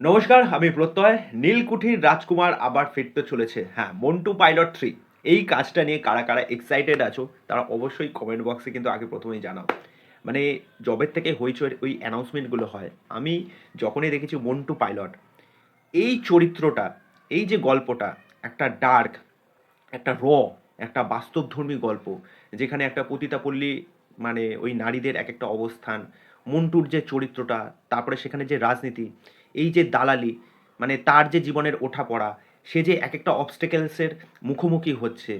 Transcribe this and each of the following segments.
নমস্কার, আমি প্রত্যয়। নীলকুঠির রাজকুমার আবার ফিরতে চলেছে। হ্যাঁ মন্টু পাইলট থ্রি এই কাজটা নিয়ে কারা কারা এক্সাইটেড আছো, তারা অবশ্যই কমেন্ট বক্সে কিন্তু আগে প্রথমেই জানাও। মানে জবের থেকে হইচয়ের ওই অ্যানাউন্সমেন্টগুলো হয়। আমি যখনই দেখেছি মন্টু পাইলট, এই চরিত্রটা, এই যে গল্পটা, একটা ডার্ক একটা র একটা বাস্তবধর্মী গল্প, যেখানে একটা পতিতাপল্লী মানে ওই নারীদের এক একটা অবস্থান, মন্টুর যে চরিত্রটা, তারপরে সেখানে যে রাজনীতি এই যে দালালি মানে তার যে জীবনের ওঠাপড়া সে যে এক একটা অবস্টেকেলসের মুখোমুখি হচ্ছে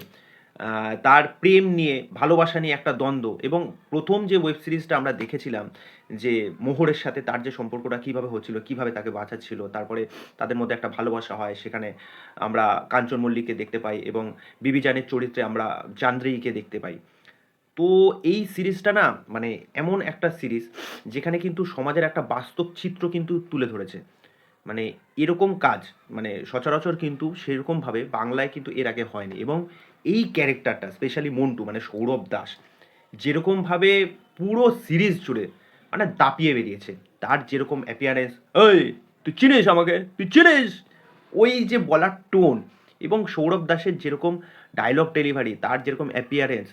তার প্রেম নিয়ে, ভালোবাসা নিয়ে একটা দ্বন্দ্ব এবং প্রথম যে ওয়েব সিরিজটা আমরা দেখেছিলাম যে মোহরের সাথে তার যে সম্পর্কটা কীভাবে হচ্ছিল, কীভাবে তাকে বাঁচাচ্ছিল, তারপরে তাদের মধ্যে একটা ভালোবাসা হয়, সেখানে আমরা কাঞ্চন মল্লিককে দেখতে পাই এবং বিবিজানের চরিত্রে আমরা চান্দ্রিকে দেখতে পাই। তো এই সিরিজটা না মানে এমন একটা সিরিজ যেখানে কিন্তু সমাজের একটা বাস্তব চিত্র কিন্তু তুলে ধরেছে। মানে এরকম কাজ মানে সচরাচর কিন্তু সেরকমভাবে বাংলায় কিন্তু এর আগে হয়নি এবং এই ক্যারেক্টারটা, স্পেশালি মন্টু মানে সৌরভ দাস, যেরকমভাবে পুরো সিরিজ জুড়ে মানে দাপিয়ে বেরিয়েছে। তার যেরকম অ্যাপিয়ারেন্স এই, তুই চিনিস আমাকে? তুই চিনিস? ওই যে বলার টোন এবং সৌরভ দাসের যেরকম ডায়লগ ডেলিভারি তার যেরকম অ্যাপিয়ারেন্স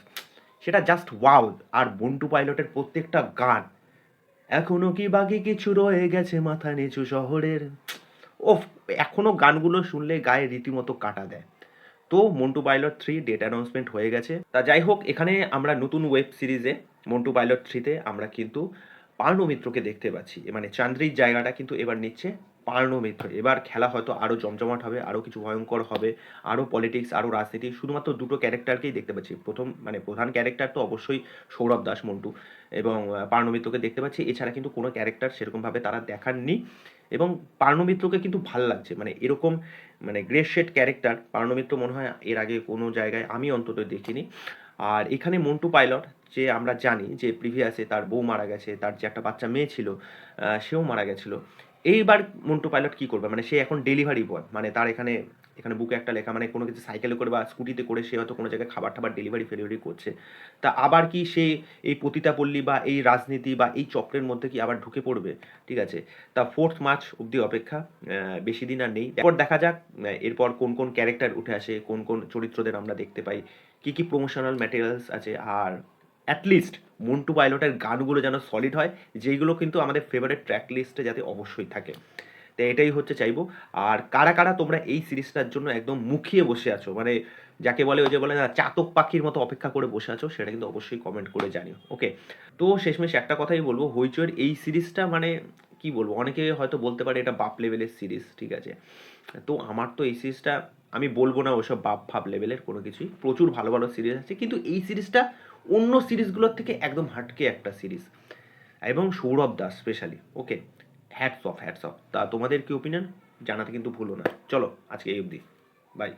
সেটা জাস্ট ওয়াও আর বন্টু পাইলটের প্রত্যেকটা গান। এখনও কি বাকি কিছু রয়ে গেছে মাথা নিচু শহরের? ও এখনও গানগুলো শুনলে গায়ে রীতিমতো কাটা দেয়। তো Montu pilot three date announcement হয়ে গেছে। তা যাই হোক, এখানে আমরা নতুন ওয়েব সিরিজে মন্টু পাইলট থ্রিতে আমরা কিন্তু পার্ণ মিত্রকে দেখতে পাচ্ছি। মানে চান্দ্রির জায়গাটা কিন্তু এবার নিচ্ছে। পার্ণ মিত্র এবার খেলা হয়তো আরও জমজমাট হবে আরও কিছু ভয়ঙ্কর হবে আরও পলিটিক্স আরও রাজনীতি শুধুমাত্র দুটো ক্যারেক্টারকেই দেখতে পাচ্ছি। প্রথম মানে প্রধান ক্যারেক্টার তো অবশ্যই সৌরভ দাস মন্টু এবং আহ, পার্ণ মিত্রকে দেখতে পাচ্ছি। এছাড়া কিন্তু কোনো ক্যারেক্টার সেরকমভাবে তারা দেখাননি এবং পার্ণমিত্রকে কিন্তু ভালো লাগছে। মানে এরকম মানে গ্রে শেড ক্যারেক্টার পার্ণমিত্র মনে হয় এর আগে কোনো জায়গায় আমি অন্তত দেখিনি। আর এখানে মন্টু পাইলট যে আমরা জানি যে প্রিভিয়াসে তার বউ মারা গেছে তার যে একটা বাচ্চা মেয়ে ছিল সেও মারা গেছিল। এইবার মন্টু পাইলট কি করবে? মানে সে এখন ডেলিভারি বয় মানে তার এখানে এখানে বুকে একটা লেখা মানে কোনো কিছু সাইকেলে করে বা স্কুটিতে করে সে হয়তো কোনো জায়গায় খাবার টাবার ডেলিভারি ফেলিভারি করছে। তা আবার কি সে এই পতিতাপল্লী বা এই রাজনীতি বা এই চক্রের মধ্যে কি আবার ঢুকে পড়বে? ঠিক আছে? তা ফোর্থ মার্চ অবধি অপেক্ষা বেশি দিন আর নেই। এরপর দেখা যাক এরপর কোন কোন ক্যারেক্টার উঠে আসে, কোন কোন চরিত্রদের আমরা দেখতে পাই, কি কি প্রমোশনাল ম্যাটেরিয়ালস আছে, আর অ্যাটলিস্ট মন্টু পাইলটের গানগুলো যেন সলিড হয়, যেইগুলো কিন্তু আমাদের ফেভারিট ট্র্যাক লিস্টে যাতে অবশ্যই থাকে। তো এটাই হচ্ছে চাইব। আর কারা কারা তোমরা এই সিরিজটার জন্য একদম মুখিয়ে বসে আছো মানে যাকে বলে ওই যে বলে না, চাতক পাখির মতো অপেক্ষা করে বসে আছো, সেটা কিন্তু অবশ্যই কমেন্ট করে জানিও ওকে তো শেষমেশ একটা কথাই বলব হইচইয়ের এই সিরিজটা মানে কি বলব, অনেকে হয়তো বলতে পারে এটা বাপ লেভেলের সিরিজ, ঠিক আছে? তো আমার তো এই সিরিজটা আমি বলব না ওসব বাপ ভাব লেভেলের কোনো কিছুই। প্রচুর ভালো ভালো সিরিজ আছে, কিন্তু এই সিরিজটা অন্য সিরিজগুলোর থেকে একদম হাটকে একটা সিরিজ এবং Sourav Das specially okay hats off hats off তা তোমাদের কি ওপিনিয়ন জানাতে কিন্তু ভুলো না। চলো, আজকে এই অবধি। বাই